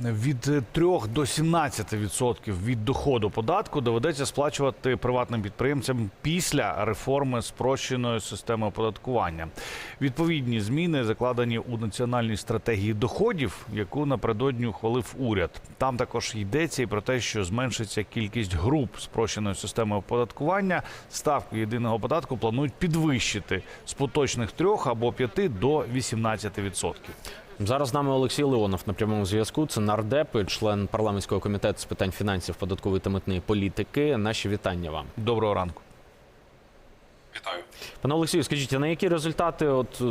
Від 3 до 17% від доходу податку доведеться сплачувати приватним підприємцям після реформи спрощеної системи оподаткування. Відповідні зміни закладені у національній стратегії доходів, яку напередодні ухвалив уряд. Там також йдеться і про те, що зменшиться кількість груп спрощеної системи оподаткування. Ставку єдиного податку планують підвищити з поточних 3 або 5 до 18%. Зараз з нами Олексій Леонов на прямому зв'язку. Це нардеп, і член парламентського комітету з питань фінансів, податкової та митної політики. Наші вітання вам, Доброго ранку. Вітаю. пане Олексію. Скажіть, а на які результати, от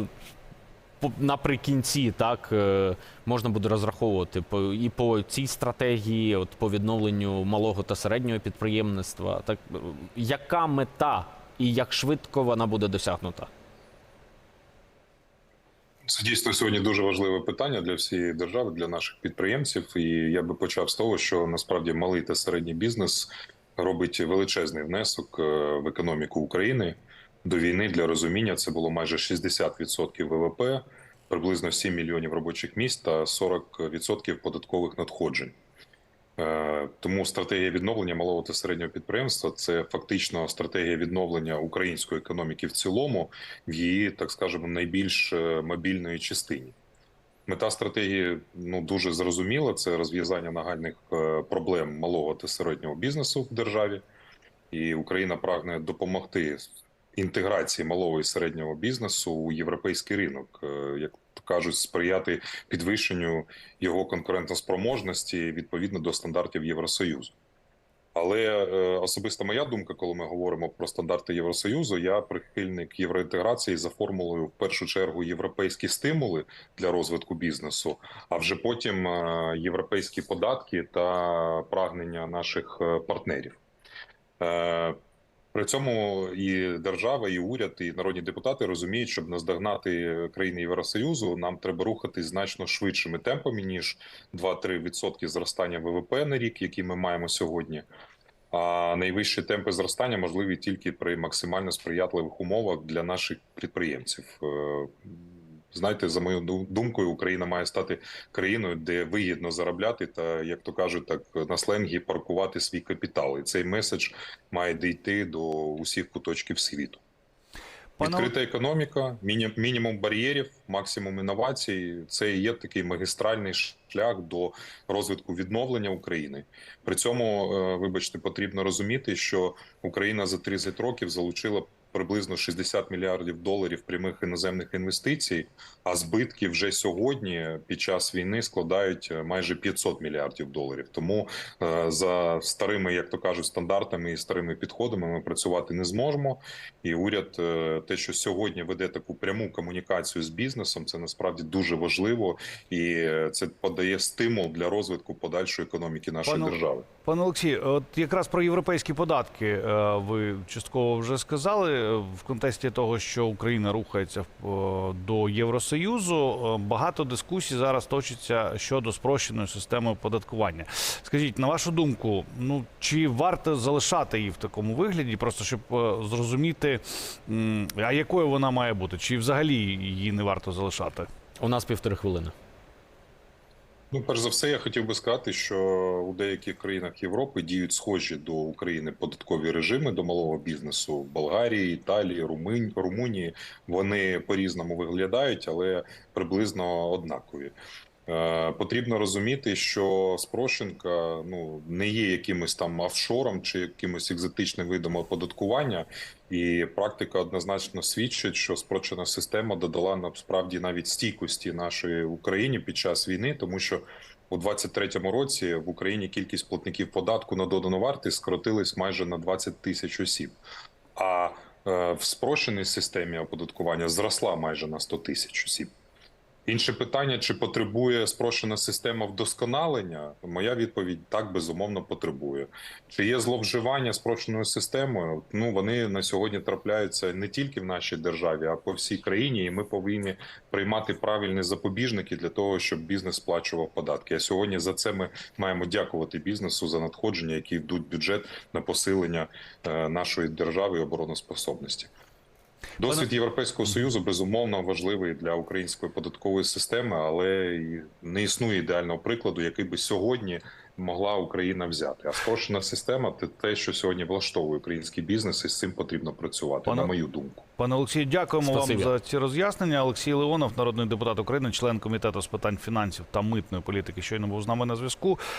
по- наприкінці, так е, можна буде розраховувати по і по цій стратегії, от по відновленню малого та середнього підприємництва? Так е, яка мета і як швидко вона буде досягнута? Це дійсно сьогодні дуже важливе питання для всієї держави, для наших підприємців. І я би почав з того, що насправді малий та середній бізнес робить величезний внесок е, в економіку України до війни. Для розуміння це було майже 60% ВВП, приблизно 7 мільйонів робочих місць та 40% податкових надходжень. Е, Тому стратегія відновлення малого та середнього підприємства це фактично стратегія відновлення української економіки в цілому в її, так скажемо, найбільш е, мобільної частині. Мета стратегії ну дуже зрозуміла: це розв'язання нагальних е, проблем малого та середнього бізнесу в державі, і Україна прагне допомогти інтеграції малого і середнього бізнесу у європейський ринок, е, як кажуть, сприяти підвищенню його конкурентоспроможності відповідно до стандартів Євросоюзу. Але е, особиста моя думка, коли ми говоримо про стандарти Євросоюзу, я прихильник євроінтеграції за формулою в першу чергу європейські стимули для розвитку бізнесу, а вже потім е, європейські податки та прагнення наших партнерів. Е, При цьому і держава, і уряд, і народні депутати розуміють, щоб наздогнати країни Євросоюзу, нам треба рухати значно швидшими темпами ніж 2-3% зростання ВВП на рік, які ми маємо сьогодні. А найвищі темпи зростання можливі тільки при максимально сприятливих умовах для наших підприємців. Знаєте, за мою думкою, Україна має стати країною, де вигідно заробляти та, як то кажуть, так на сленгі паркувати свій капітал. І цей меседж має дійти до усіх куточків світу. Пане Відкрита економіка, міні- мінімум бар'єрів, максимум інновацій. Це і є такий магістральний шлях до розвитку відновлення України. При цьому, е, вибачте, потрібно розуміти, що Україна за 30 років залучила приблизно 60 мільярдів доларів прямих іноземних інвестицій, а збитки вже сьогодні під час війни складають е, майже 500 мільярдів доларів. Тому е, за старими, як то кажуть, стандартами і старими підходами ми працювати не зможемо. І уряд, е, те, що сьогодні веде таку пряму комунікацію з бізнесом, це насправді дуже важливо, і це подає стимул для розвитку подальшої економіки нашої Пане- держави. Пане Олексій, от якраз про європейські податки ви частково вже сказали в контексті того, що Україна рухається до Євросоюзу. е, Багато дискусій зараз точиться щодо спрощеної системи оподаткування. Скажіть, на вашу думку, ну чи варто залишати її в такому вигляді, просто щоб е, зрозуміти, а якою вона має бути, чи взагалі її не варто залишати? У нас півтори хвилини. Ну, перш за все, я хотів би сказати, що у деяких країнах Європи діють схожі до України податкові режими до малого бізнесу Болгарії, Італії, Румунь, Румунії. Вони по-різному виглядають, але приблизно однакові. Е, Потрібно розуміти, що спрощенка ну не є якимось там офшором чи якимось екзотичним видом оподаткування, і практика однозначно свідчить, що спрощена система додала насправді навіть стійкості нашої Україні під час війни, тому що у 23-му році в Україні кількість платників податку на додану вартість скоротилась майже на 20 тисяч осіб. А е, в спрощеній системі оподаткування зросла майже на 100 тисяч осіб. Інше питання: чи потребує спрощена система вдосконалення? Моя відповідь так безумовно потребує. Чи є зловживання спрощеною системою? Ну вони на сьогодні трапляються не тільки в нашій державі, а по всій країні, і ми повинні приймати правильні запобіжники для того, щоб бізнес сплачував податки. А сьогодні за це ми маємо дякувати бізнесу за надходження, які йдуть в бюджет на посилення е, нашої держави і обороноспособності. Досвід Європейського союзу безумовно важливий для української податкової системи, але не існує ідеального прикладу, який би сьогодні могла Україна взяти. А спрощена система це те, що сьогодні влаштовує український бізнес, і з цим потрібно працювати, Пане- на мою думку. Пане Олексію, дякуємо Спасибі. вам за ці роз'яснення. Олексій Леонов, народний депутат України, член комітету з питань фінансів та митної політики, щойно був з нами на зв'язку.